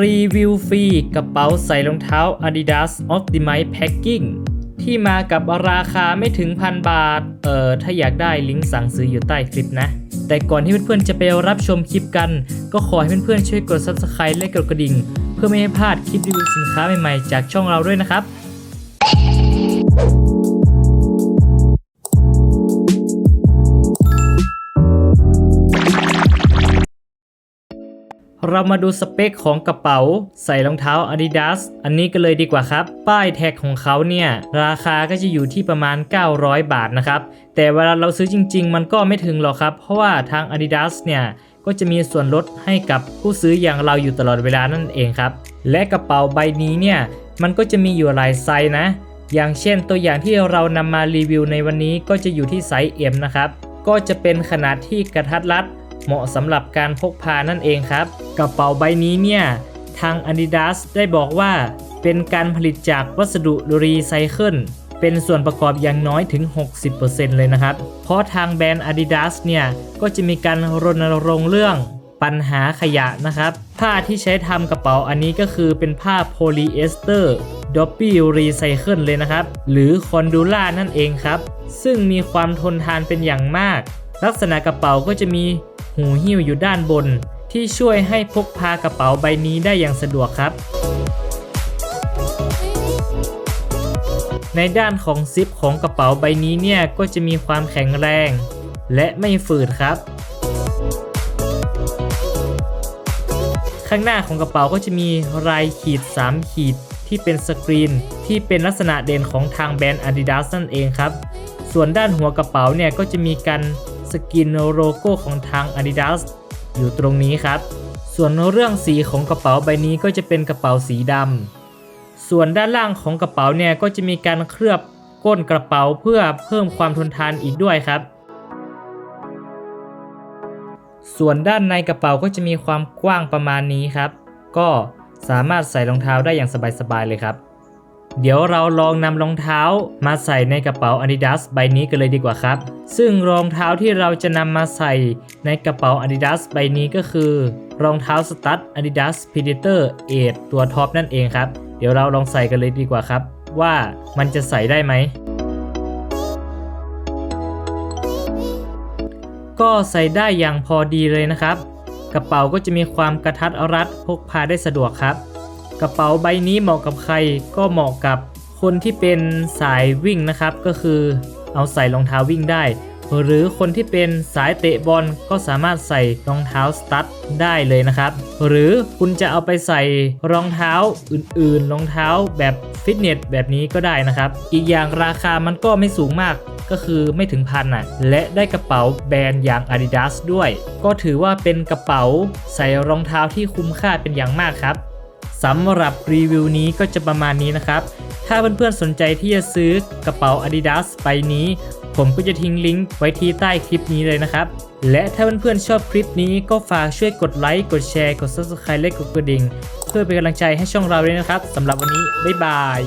รีวิวฟรีกระเป๋าใส่รองเท้า Adidas Optimize Packing ที่มากับราคาไม่ถึงพันบาท เอ่อ ถ้าอยากได้ลิงก์สั่งซื้ออยู่ใต้คลิปนะ แต่ก่อนที่เพื่อนๆจะไปรับชมคลิปกัน ก็ขอให้เพื่อนๆช่วยกด Subscribe และกดกระดิ่ง เพื่อไม่ให้พลาดคลิปรีวิวสินค้าใหม่ๆ จากช่องเราด้วยนะครับ เรามาดูสเปคของกระเป๋า ใส่รองเท้า Adidas อันนี้กันเลยดีกว่าครับ ป้ายแท็กของเขาเนี่ย ราคาก็จะอยู่ที่ประมาณ 900 บาทนะครับ แต่เวลาเราซื้อจริง ๆ มันก็ไม่ถึงหรอกครับ เพราะว่าทาง Adidas เนี่ยก็จะมีส่วนลดให้กับผู้ซื้ออย่างเราอยู่ตลอดเวลานั่นเองครับ และกระเป๋าใบนี้เนี่ยมันก็จะมีอยู่หลายไซส์นะ อย่างเช่นตัวอย่างที่เรานำมารีวิวในวันนี้ก็จะอยู่ที่ไซส์ M นะครับ ก็จะเป็นขนาดที่กระทัดรัด เหมาะสำหรับการพกพานั่นเองครับ กระเป๋าใบนี้เนี่ย ทาง Adidas ได้บอกว่า เป็นการผลิตจากวัสดุรีไซเคิลเป็นส่วนประกอบอย่างน้อยถึง 60%เลยนะครับ เพราะทางแบรนด์ Adidas เนี่ย ก็จะมีการรณรงค์เรื่องปัญหาขยะนะครับ ผ้าที่ใช้ทำกระเป๋าอันนี้ก็คือเป็นผ้าโพลีเอสเตอร์ดอปปี้รีไซเคิลเลยนะครับ หรือคอนดูล่านั่นเองครับ ซึ่งมีความทนทานเป็นอย่างมาก ลักษณะกระเป๋าก็จะมี หูหิ้วอยู่ด้านบน ที่ช่วยให้พกพากระเป๋าใบนี้ได้อย่างสะดวกครับ ในด้านของซิปของกระเป๋าใบนี้เนี่ยก็จะมีความแข็งแรง และไม่ฝืดครับ ข้างหน้าของกระเป๋าก็จะมีลายขีด 3 ขีดที่เป็นสกรีนที่เป็นลักษณะเด่นของทางแบรนด์ Adidas นั่นเองครับ ส่วนด้านหัวกระเป๋าเนี่ยก็จะมีการ กรีนโลโก้ของทาง Adidas อยู่ตรงนี้ครับ ส่วนเรื่องสีของกระเป๋าใบนี้ก็จะเป็นกระเป๋าสีดำ ส่วนด้านล่างของกระเป๋าเนี่ยก็จะมีการเคลือบก้นกระเป๋าเพื่อเพิ่มความทนทานอีกด้วยครับ ส่วนด้านในกระเป๋าก็จะมีความกว้างประมาณนี้ครับ ก็สามารถใส่รองเท้าได้อย่างสบายๆเลยครับ เดี๋ยวเราลองนำรองเท้ามาใส่ในกระเป๋า Adidas ใบนี้กันเลยดีกว่าครับ ซึ่งรองเท้าที่เราจะนำมาใส่ในกระเป๋า Adidas ใบนี้ก็คือ รองเท้าสตั๊ด Adidas Predator 8 ตัวท็อปนั่นเองครับ เดี๋ยวเราลองใส่กันเลยดีกว่าครับ ว่ามันจะใส่ได้ไหม ก็ใส่ได้อย่างพอดีเลยนะครับ กระเป๋าก็จะมีความกระทัดรัดพกพาได้สะดวกครับ กระเป๋าใบนี้เหมาะกับใครก็เหมาะกับคนที่เป็นสายวิ่งนะครับ ก็คือเอาใส่รองเท้าวิ่งได้ หรือคนที่เป็นสายเตะบอลก็สามารถใส่รองเท้าสตั๊ดได้เลยนะครับ หรือคุณจะเอาไปใส่รองเท้าอื่นๆ รองเท้าแบบฟิตเนสแบบนี้ก็ได้นะครับ อีกอย่างราคามันก็ไม่สูงมากก็คือไม่ถึงพันอะ และได้กระเป๋าแบรนด์อย่าง Adidas ด้วย ก็ถือว่าเป็นกระเป๋าใส่รองเท้าที่คุ้มค่าเป็นอย่างมากครับ สำหรับรีวิวนี้ก็จะประมาณนี้นะครับ ถ้าเพื่อนๆสนใจที่จะซื้อกระเป๋า Adidas ใบนี้ ผมก็จะทิ้งลิงก์ไว้ที่ใต้คลิปนี้เลยนะครับ และถ้าเพื่อนๆชอบคลิปนี้ก็ฝากช่วยกดไลค์กดแชร์กด Subscribe และกดกระดิ่ง เพื่อเป็นกำลังใจให้ช่องเราด้วยนะครับสำหรับวันนี้ บ๊ายบาย